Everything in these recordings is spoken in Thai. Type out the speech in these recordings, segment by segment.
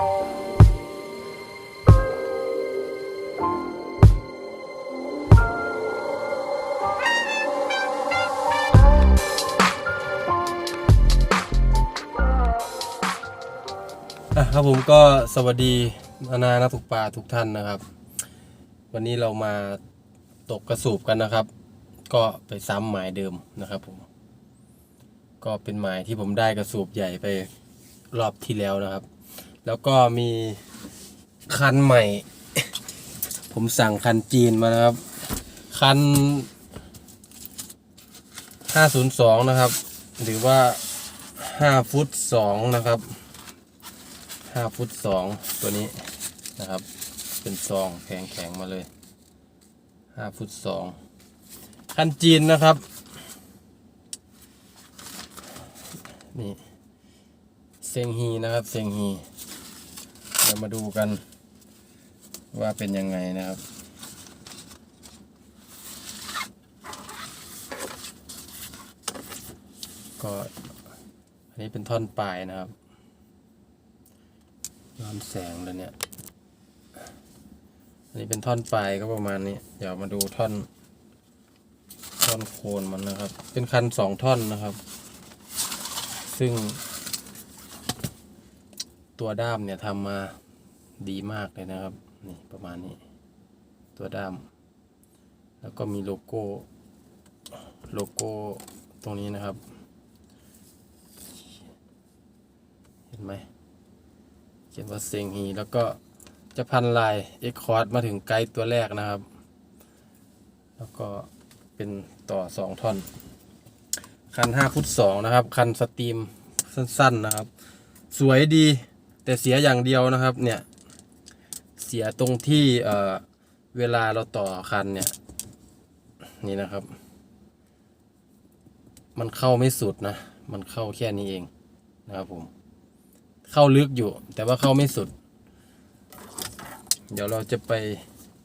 ครับผมก็สวัสดีนานานักตกปลาทุกท่านนะครับ วันนี้เรามาตกกระสูบกันนะครับ ก็ไปซ้ำหมายเดิมนะครับผมก็เป็นหมายที่ผมได้กระสูบใหญ่ไปรอบที่แล้วนะครับ แล้วก็มีคันใหม่ ผมสั่งคันจีนมานะครับ คัน 502 นะครับ หรือว่า 5 ฟุต 2 นะครับ 5 ฟุต 2 ตัวนี้นะครับ เป็นซองแข็งแข็งๆมาเลย 5 ฟุต 2 คันจีนนะครับ นี่เซงฮีนะครับเซงฮี เดี๋ยวมาดูกันว่าเป็นยังไงนะครับ ก็อันนี้เป็นท่อนปลายนะครับย้อนแสงเลยเนี่ยอันนี้เป็นท่อนปลายก็ประมาณนี้ เดี๋ยวมาดูท่อน ท่อนโคนมันนะครับ เป็นคันสองท่อนนะครับ ซึ่ง ตัวด้ามเนี่ยทำมาดีมากเลยนะครับ นี่ประมาณนี้ ตัวด้าม แล้วก็มีโลโก้ โลโก้ตรงนี้นะครับ เห็นไหมเขียนว่าเซงฮีแล้วก็จะพันลายเอ็กคอร์ดมาถึงไกด์ตัวแรกนะครับ แล้วก็เป็นต่อสองท่อน คันห้าฟุตสองนะครับ คันสตรีมสั้น ๆนะครับ สวยดี แต่เสียอย่างเดียวนะครับเนี่ยเสียตรงที่เอ่อเวลาเราต่อคันเนี่ยนี่นะครับ มันเข้าไม่สุดนะ มันเข้าแค่นี้เองนะครับผม เข้าลึกอยู่ แต่ว่าเข้าไม่สุด เดี๋ยวเราจะไป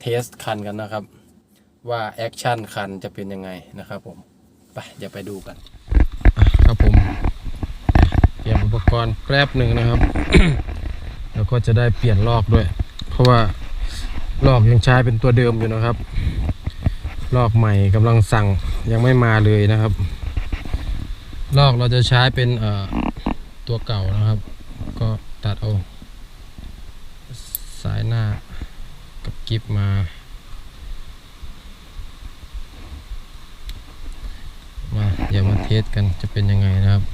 เทสคันกันนะครับ ว่าแอคชั่นคันจะเป็นยังไงนะครับผม ไปเดี๋ยวไปดูกัน ครับผม อุปกรณ์แป๊บหนึ่งนะครับ แล้วก็จะได้เปลี่ยนลอกด้วย เพราะว่าลอกยังใช้เป็นตัวเดิมอยู่นะครับ ลอกใหม่กำลังสั่งยังไม่มาเลยนะครับ ลอกเราจะใช้เป็นตัวเก่านะครับ ก็ตัดเอาสายหน้ากับกิฟมามาอย่ามาเทสกันจะเป็นยังไงนะครับ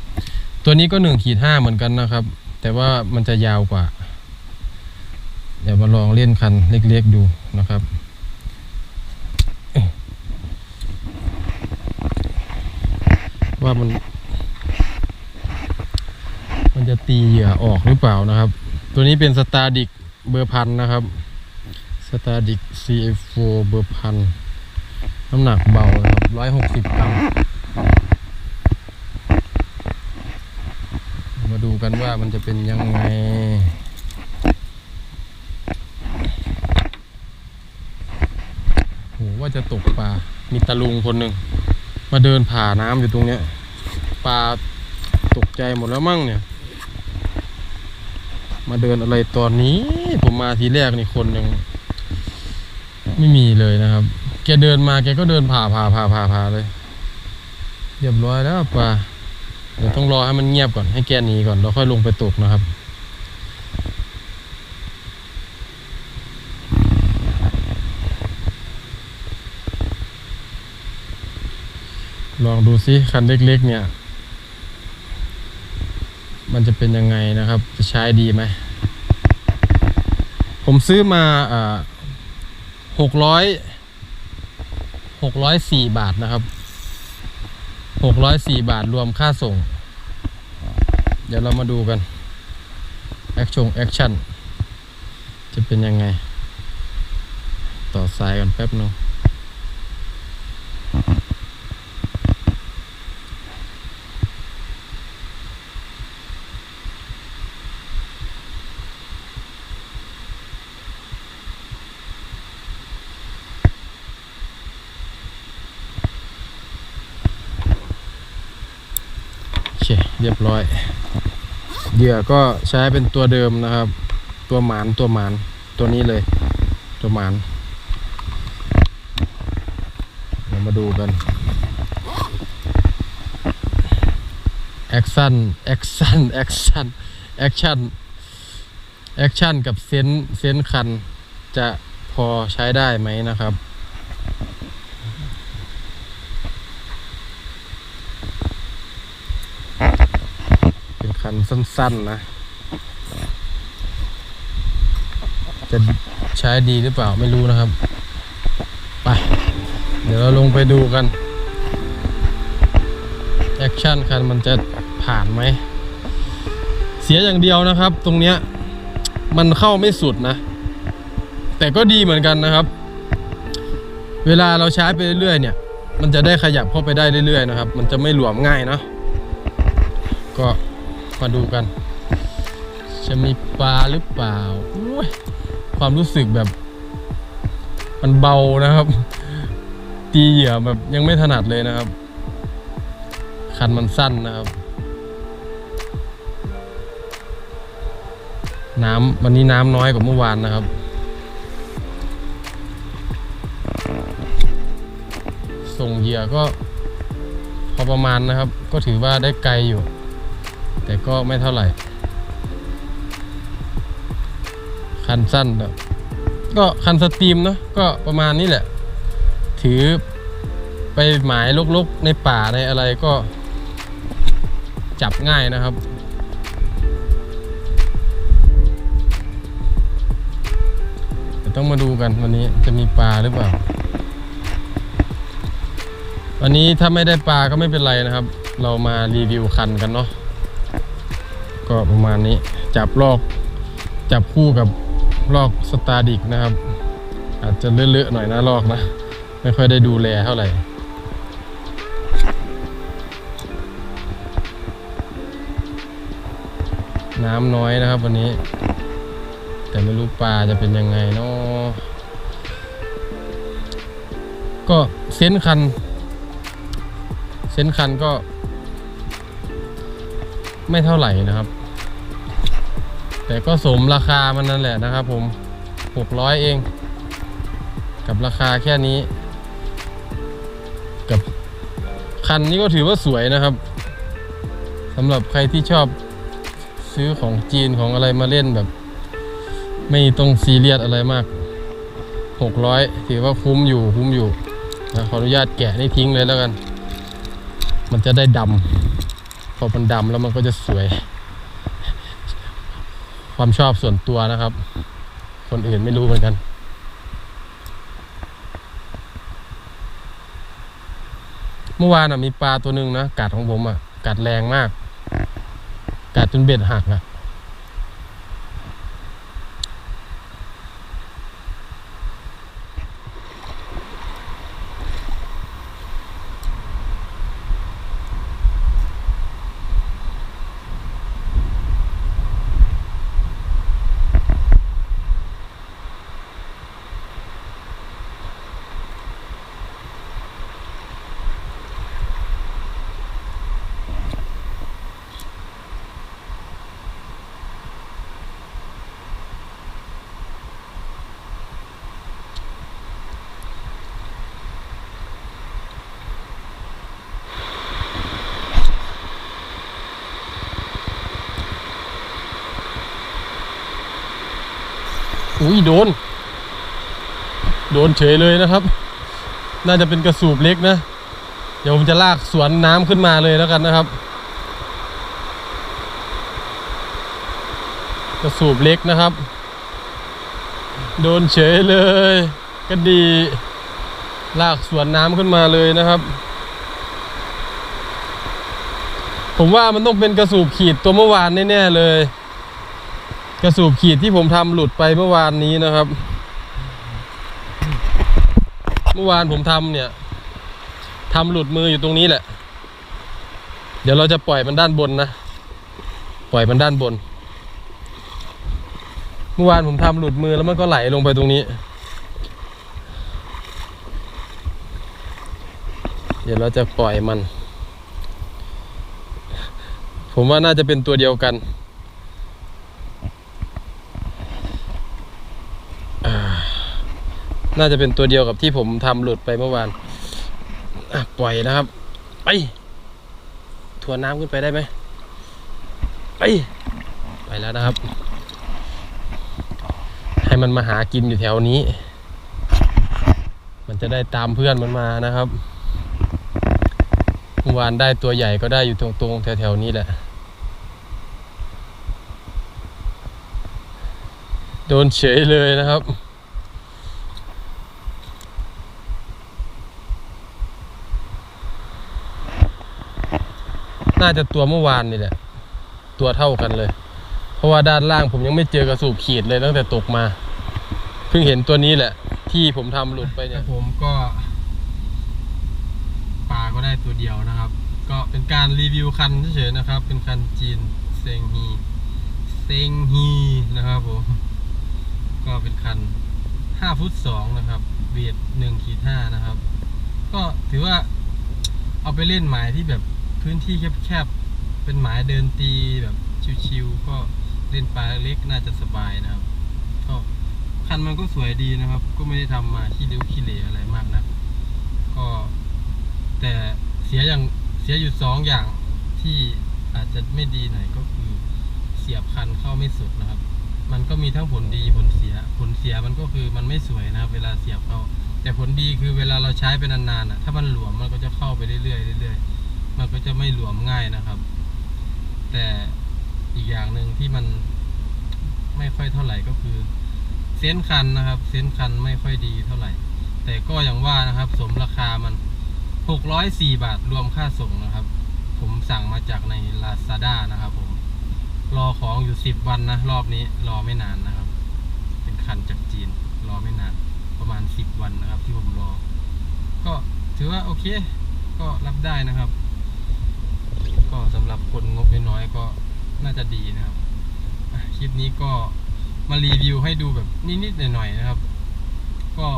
ตัวนี้ก็หนึ่งขีดห้าเหมือนกันนะครับ แต่ว่ามันจะยาวกว่า เดี๋ยวมาลองเล่นคันเล็กๆดูนะครับว่ามัน มันจะตีเหยื่อออกหรือเปล่านะครับ ตัวนี้เป็นสตาร์ดิกเบอร์พันนะครับสตาร์ดิก CF4 เบอร์พันน้ำหนักเบานะครับร้อยหกสิบกรัม มาดู กันว่ามันจะเป็นยังไงโหว่าจะตกปลา มีตะลุงคนหนึ่ง มาเดินผ่าน้ำอยู่ตรงเนี้ยปลาตกใจหมดแล้วมั่งเนี่ย มาเดินอะไรตอนนี้ ผมมาทีแรกนี่คนยังไม่มีเลยนะครับ แกเดินมาแกก็เดินผ่าผ่าผ่าผ่าผ่าเลย เรียบร้อยแล้วปลา เดี๋ยวต้องรอให้มันเงียบก่อนให้แกหนีก่อนแล้วค่อยลงไปตกนะครับลองดูซิคันเล็กๆเนี่ย มันจะเป็นยังไงนะครับ จะใช้ดีไหม ผมซื้อมาอ่าหกร้อยหกร้อยสี่บาทนะครับ หกร้อยสี่บาทรวมค่าส่ง เดี๋ยวเรามาดูกัน แอคชงแอคชั่น จะเป็นยังไง ต่อสายกันแป๊บนึงโอเค เรียบร้อย เหยื่อก็ใช้เป็นตัวเดิมนะครับ ตัวหมานตัวหมานตัวนี้เลย ตัวหมานเดี๋ยวมาดูกันแอคชั่นแอคชั่นแอคชั่นแอคชั่นแอคชั่นกับเซนเซนคันจะพอใช้ได้ไหมนะครับ เป็น คันสั้นๆนะ จะใช้ดีหรือเปล่าไม่รู้นะครับ ไป เดี๋ยวเราลงไปดูกัน แอคชั่นคันมันจะผ่านไหม เสียอย่างเดียวนะครับ ตรงเนี้ย มันเข้าไม่สุดนะ แต่ก็ดีเหมือนกันนะครับ เวลาเราใช้ไปเรื่อยๆเนี่ยมันจะได้ขยับเข้าไปได้เรื่อยๆนะครับ มันจะไม่หลวมง่ายเนาะ ก็ มาดูกัน จะมีปลาหรือเปล่าความรู้สึกแบบ มันเบานะครับ ตีเหยื่อแบบยังไม่ถนัดเลยนะครับ คันมันสั้นนะครับ น้ำวันนี้น้ำน้อยกว่าเมื่อวานนะครับส่งเหยื่อก็พอประมาณนะครับ ก็ถือว่าได้ไกลอยู่ แต่ก็ไม่เท่าไหร่ คันสั้นก็คันสตรีมเนอะก็ประมาณนี้แหละ ถือไปหมายลกๆในป่าในอะไรก็ จับง่ายนะครับต้องมาดูกันวันนี้จะมีปลาหรือเปล่า วันนี้ถ้าไม่ได้ปลาก็ไม่เป็นไรนะครับ เรามารีวิวคันกันเนาะ ก็ประมาณนี้จับลอกจับคู่กับลอกสตาร์ดิกนะครับ อาจจะเลอะๆหน่อยนะลอกนะ ไม่ค่อยได้ดูแลเท่าไหร่น้ำน้อยนะครับวันนี้ แต่ไม่รู้ปลาจะเป็นยังไงเนาะก็เส้นคันเส้นคันก็ ไม่เท่าไหร่นะครับ แต่ก็สมราคามันนั่นแหละนะครับผมหกร้อยเอง กับราคาแค่นี้ กับคันนี้ก็ถือว่าสวยนะครับสำหรับใครที่ชอบซื้อของจีนของอะไรมาเล่นแบบ ไม่ต้องซีเรียสอะไรมาก 600 ถือว่าคุ้มอยู่คุ้มอยู่นะขออนุญาตแกะนี่ทิ้งเลยแล้วกัน มันจะได้ดำพอมันดำแล้วมันก็จะสวย ความชอบส่วนตัวนะครับ คนอื่นไม่รู้เหมือนกัน เมื่อวานอะมีปลาตัวหนึ่งนะกัดของผมอะกัดแรงมาก กัดจนเบ็ดหักอะ อุ้ยโดน โดนเฉยเลยนะครับ น่าจะเป็นกระสูบเล็กนะ เดี๋ยวผมจะลากสวนน้ำขึ้นมาเลยแล้วกันนะครับ กระสูบเล็กนะครับ โดนเฉยเลยก็ดี ลากสวนน้ำขึ้นมาเลยนะครับ ผมว่ามันต้องเป็นกระสูบขีดตัวเมื่อวานแน่ๆเลย กระสูบขีดที่ผมทำหลุดไปเมื่อวานนี้นะครับ เมื่อวานผมทำเนี่ยทำหลุดมืออยู่ตรงนี้แหละ เดี๋ยวเราจะปล่อยมันด้านบนนะ ปล่อยมันด้านบน เมื่อวานผมทำหลุดมือแล้วมันก็ไหลลงไปตรงนี้ เดี๋ยวเราจะปล่อยมัน ผมว่าน่าจะเป็นตัวเดียวกัน น่าจะเป็นตัวเดียวกับที่ผมทำหลุดไปเมื่อวานปล่อยนะครับ ไปทวนน้ำขึ้นไปได้ไหมไปไปแล้วนะครับ ให้มันมาหากินอยู่แถวนี้ มันจะได้ตามเพื่อนมันมานะครับเมื่อวานได้ตัวใหญ่ก็ได้อยู่ตรงๆแถวๆนี้แหละ โดนเฉยเลยนะครับ น่าจะตัวเมื่อวานนี่แหละ ตัวเท่ากันเลย เพราะว่าด้านล่างผมยังไม่เจอกระสูบขีดเลยตั้งแต่ตกมา เพิ่งเห็นตัวนี้แหละ ที่ผมทำหลุดไปเนี่ยผมก็ปลาก็ได้ตัวเดียวนะครับ ก็เป็นการรีวิวคันเฉยๆนะครับ เป็นคันจีนเซงฮีเซงฮีนะครับผมก็เป็นคัน5ฟุต2นะครับเบียด1ขีด5นะครับ ก็ถือว่าเอาไปเล่นหมายที่แบบ พื้นที่แคบๆ เป็นหมายเดินตีแบบชิวๆ ก็เล่นปลาเล็กน่าจะสบายนะครับ ก็คันมันก็สวยดีนะครับ ก็ไม่ได้ทำมาขี้ริ้วขี้เหร่อะไรมากนะก็ แต่เสียอย่างเสียอยู่สองอย่างที่อาจจะไม่ดีหน่อยก็คือเสียบคันเข้าไม่สุดนะครับ มันก็มีทั้งผลดีผลเสีย ผลเสียมันก็คือมันไม่สวยนะครับ เวลาเสียบเข้า แต่ผลดีคือเวลาเราใช้ไปนานๆอะ ถ้ามันหลวมมันก็จะเข้าไปเรื่อยๆเรื่อยๆ มันก็จะไม่หลวมง่ายนะครับ แต่อีกอย่างหนึ่งที่มันไม่ค่อยเท่าไหร่ก็คือ เส้นคันนะครับ เส้นคันไม่ค่อยดีเท่าไหร่ แต่ก็อย่างว่านะครับ สมราคามัน604บาทรวมค่าส่งนะครับ ผมสั่งมาจากใน Lazada นะครับ ผม รอของอยู่10วันนะรอบนี้รอไม่นานนะครับ เป็นคันจากจีน รอไม่นาน ประมาณ10วันนะครับ ที่ผมรอ ก็ถือว่าโอเค ก็รับได้นะครับ ก็สำหรับคนงบน้อยก็น่าจะดีนะครับคลิปนี้ก็มารีวิวให้ดูแบบนิดๆหน่อยๆนะครับ ก็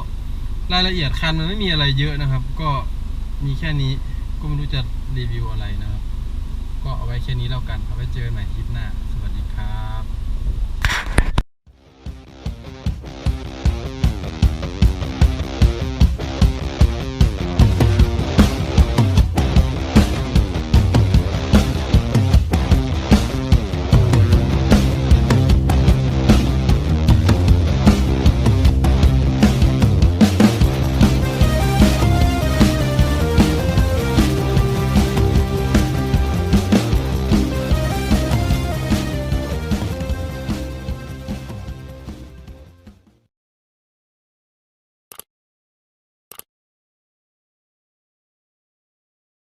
รายละเอียดคันมันไม่มีอะไรเยอะนะครับ ก็มีแค่นี้ก็ไม่รู้จะรีวิวอะไรนะครับ ก็เอาไว้แค่นี้แล้วกันเอาไว้เจอกันใหม่คลิปหน้า